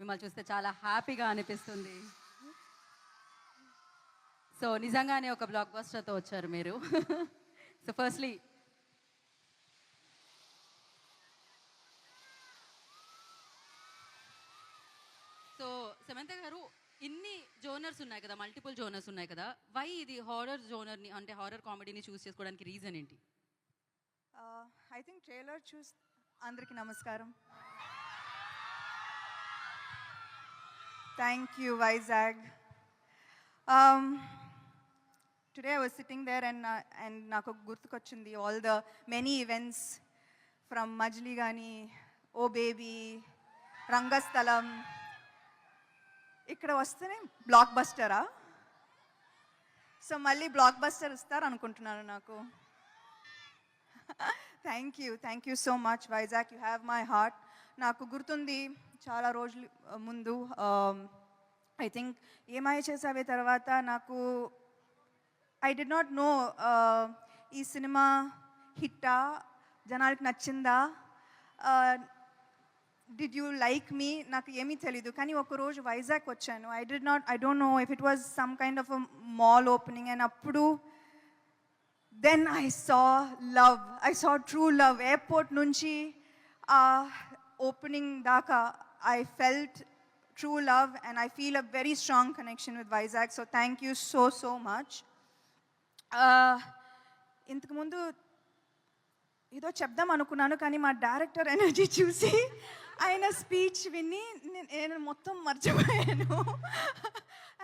మిమ్మల్ని చూస్తే చాలా హ్యాపీగా అనిపిస్తుంది. సో నిజంగానే ఒక బ్లాక్ బస్టర్తో వచ్చారు మీరు. సో ఫస్ట్లీ సో సమంత గారు ఇన్ని జోనర్స్ ఉన్నాయి కదా మల్టిపుల్ జోనర్స్ ఉన్నాయి కదా వై ఇది హారర్ జోనర్ని అంటే హారర్ కామెడీని చూస్ చేసుకోవడానికి రీజన్ ఏంటి? ఐ థింక్ ట్రైలర్ చూస్ అందరికీ నమస్కారం. Thank you Vizag today I was sitting there and and నాకు గుర్తుకొచ్చింది. All the many events from Majili కానీ ఓ బేబీ రంగస్థలం ఇక్కడ వస్తేనే బ్లాక్ బస్టరా సో మళ్ళీ బ్లాక్ బస్టర్ ఇస్తారు అనుకుంటున్నాను నాకు. Thank you thank you so much Vizag you have my heart నాకు గుర్తుంది చాలా రోజులు ముందు ఐ థింక్ ఏమై చేసావే తర్వాత నాకు ఐ డి నాట్ నో ఈ సినిమా హిట్టా? జనాలకి నచ్చిందా? డిడ్ యూ లైక్ మీ నాకు ఏమీ తెలీదు. కానీ ఒకరోజు వైజాగ్ వచ్చాను. I did not I don't know if it was some kind of mall opening and అప్పుడు then I saw love I saw true love airport నుంచి ఓపెనింగ్ దాకా I felt true love and I feel a very strong connection with Vizag so thank you so so much ఇంతకుముందు ఏదో చెప్దాం అనుకున్నాను కానీ మా director energy చూసి ఆయన స్పీచ్ విని నేను మొత్తం మర్చిపోయాను.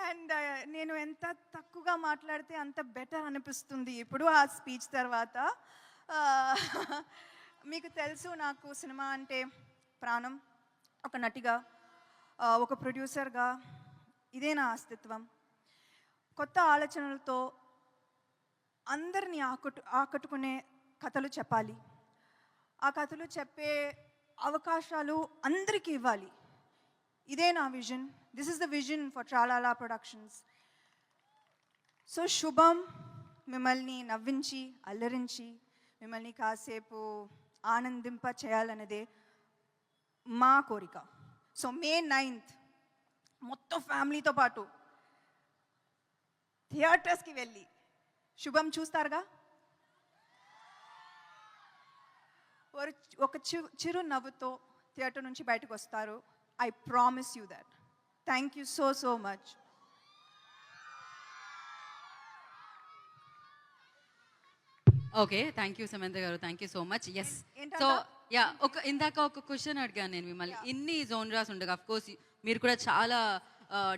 అండ్ uh, నేను ఎంత తక్కువగా మాట్లాడితే అంత బెటర్ అనిపిస్తుంది ఇప్పుడు ఆ స్పీచ్ తర్వాత. Uh, మీకు తెలుసు నాకు సినిమా అంటే ప్రాణం. ఒక నటిగా ఒక ప్రొడ్యూసర్గా ఇదే నా అస్తిత్వం? కొత్త ఆలోచనలతో అందరినీ ఆకట్టు ఆకట్టుకునే కథలు చెప్పాలి. ఆ కథలు చెప్పే అవకాశాలు అందరికీ ఇవ్వాలి. ఇదే నా vision. This is the vision for Tralala productions so Shubham మిమ్మల్ని నవ్వించి అల్లరించి మిమ్మల్ని కాసేపు ఆనందింప చేయాలన్నదే మా కోరిక. సో మే నైన్త్ మొత్తం ఫ్యామిలీతో పాటు థియేటర్స్కి వెళ్ళి శుభం చూస్తారుగా? ఒక చిరు నవ్వుతో థియేటర్ నుంచి బయటకు వస్తారు. I promise you that thank you so so much okay thank you Samantha గారు. Thank you so much yes? So yeah ఒక ఇందాక ఒక క్వశ్చన్ అడిగాను నేను మిమ్మల్ని. ఇన్ని జోనరాస్ ఉండగా అఫ్ కోర్స్ మీరు కూడా చాలా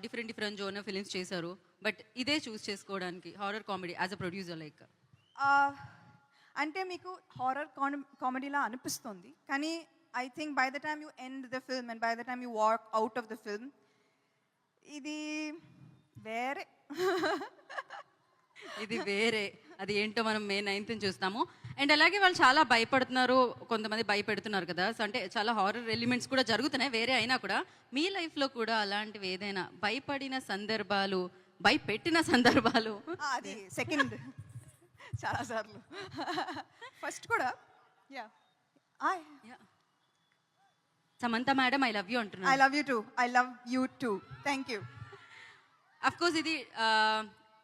డిఫరెంట్ డిఫరెంట్ జోనర్ ఫిలిమ్స్ చేశారు. బట్ ఇదే చూస్ చేసుకోవడానికి horror comedy as a producer like అంటే మీకు హారర్ కామెడీలా అనిపిస్తుంది. కానీ I think by the time you end the film and by the time you walk out of the film ఇది వేరే. ఇది వేరే. అది ఏంటో మనం మే నైన్త్ చూస్తాము. అండ్ అలాగే వాళ్ళు చాలా భయపడుతున్నారు కొంతమంది భయపెడుతున్నారు కదా. సో అంటే చాలా హారర్ ఎలిమెంట్స్ కూడా జరుగుతున్నాయి వేరే అయినా కూడా. మీ లైఫ్లో కూడా అలాంటివి ఏదైనా భయపడిన సందర్భాలు భయపెట్టిన సందర్భాలు? అది సెకండ్ చాలాసార్లు ఫస్ట్ కూడా yeah I Samantha madam I love you I అంటున్నారు love you too I love you too thank you of course ఇది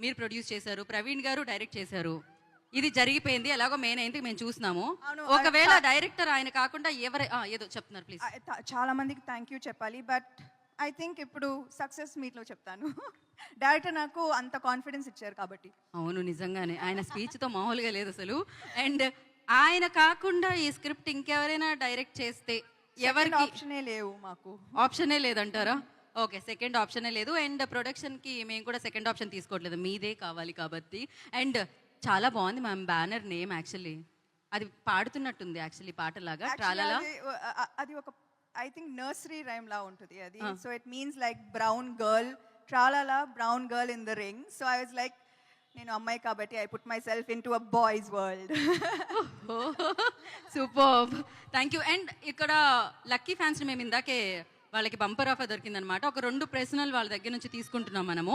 మీరు ప్రొడ్యూస్ చేశారు ప్రవీణ్ గారు డైరెక్ట్ చేశారు. ఇది జరిగిపోయింది. ఎలాగో మే నైన్త్ మేము చూస్తున్నాము అవును, ఒకవేళ డైరెక్టర్ ఆయన కాకుండా ఎవరు ఏదో చెప్తున్నారు ప్లీజ్ చాలా మందికి థ్యాంక్ యూ చెప్పాలి. బట్ ఐ థింక్ ఇప్పుడు సక్సెస్ మీట్లో చెప్తాను. డైరెక్టర్ నాకు అంత కాన్ఫిడెన్స్ ఇచ్చారు కాబట్టి. అవును నిజంగానే. ఆయన speech తో మామూలుగా లేదు అసలు. అండ్ ఆయన కాకుండా ఈ స్క్రిప్ట్ ఇంకెవరైనా డైరెక్ట్ చేస్తే ఎవరికి ఆప్షనే లేవు మాకు. ఆప్షనే లేదంటారా? ఓకే సెకండ్ ఆప్షనే లేదు. అండ్ ప్రొడక్షన్కి మేము కూడా సెకండ్ ఆప్షన్ తీసుకోవట్లేదు. మీదే కావాలి కాబట్టి. అండ్ చాలా బాగుంది మ్యామ్ బ్యానర్ నేమ్ యాక్చువల్లీ. అది పాడుతున్నట్టుంది యాక్చువల్లీ పాటలాగా. ట్రాలలా? అది ఒక ఐ థింక్ నర్సరీ రైమ్ లా ఉంటుంది అది. So it means like brown girl tralala brown girl in the ring. So I was like నేను అమ్మాయి కాబట్టి I put myself into a boys world. Super. Thank you. And ఇక్కడ lucky fans మేము ఇందాకే వాళ్ళకి బంపర్ ఆఫర్ దొరికిందనమాట. ఒక రెండు ప్రశ్నలు వాళ్ళ దగ్గర నుంచి తీసుకుంటున్నాం మనము.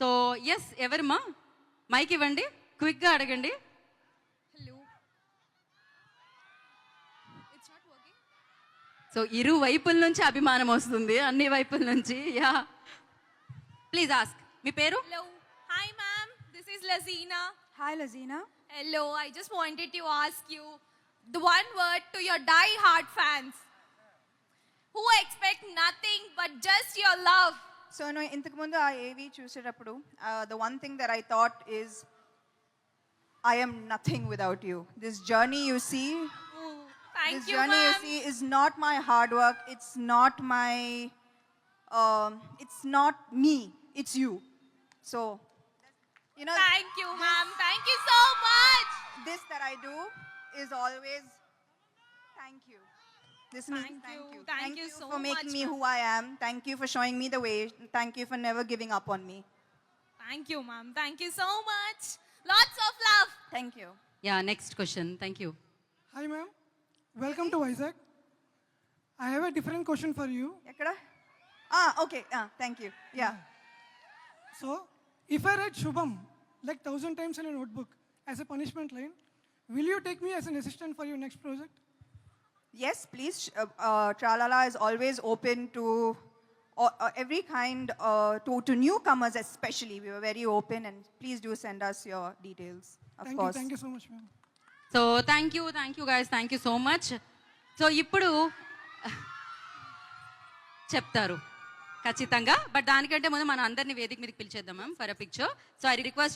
సో ఎస్ ఎవరమ్మా? మైక్ ఇవ్వండి. క్విక్గా అడగండి. సో ఇరు వైపుల నుంచి అభిమానం వస్తుంది అన్ని వైపుల నుంచి. యా. ప్లీజ్ ఆస్క్ మీ పేరు? Hello hi ma'am this is Lazina hi Lazina hello I just wanted to ask you the one word to your die hard fans who expect nothing but just your love so no ఇంతకు ముందు ఆ ఏవి చూసేటప్పుడు the one thing that I thought is I am nothing without you. This journey you see, Thank this you, journey ma'am. you see is not my hard work. It's not my, um, it's not me. It's you. So, you know, Thank you, ma'am. Thank you so much. this that I do is always thank you. This means Thank thank you. you. Thank you so for making much, me who I am. Thank you for showing me the way. Thank you for never giving up on me. Thank you, ma'am. Thank you so much. Lots of love. thank you yeah next question thank you Hi, ma'am. Welcome to Isaac. I have a different question for you. Ekkada? ah okay ah thank you yeah So, if I write Shubham like thousand times in a notebook as a punishment line, will you take me as an assistant for your next project? Yes, please. Uh, uh, Tralala is always open to uh, uh, every kind, uh, to, to newcomers especially. We were very open and please do send us your details, of thank course. you, thank you so much, ma'am. So thank you thank you guys thank you so much so ఇప్పుడు చెప్తారు ఖచ్చితంగా but దానికంటే ముందు మన అందరినీ వేదిక మీదకి పిలిచేద్దాం ma'am for a picture so I request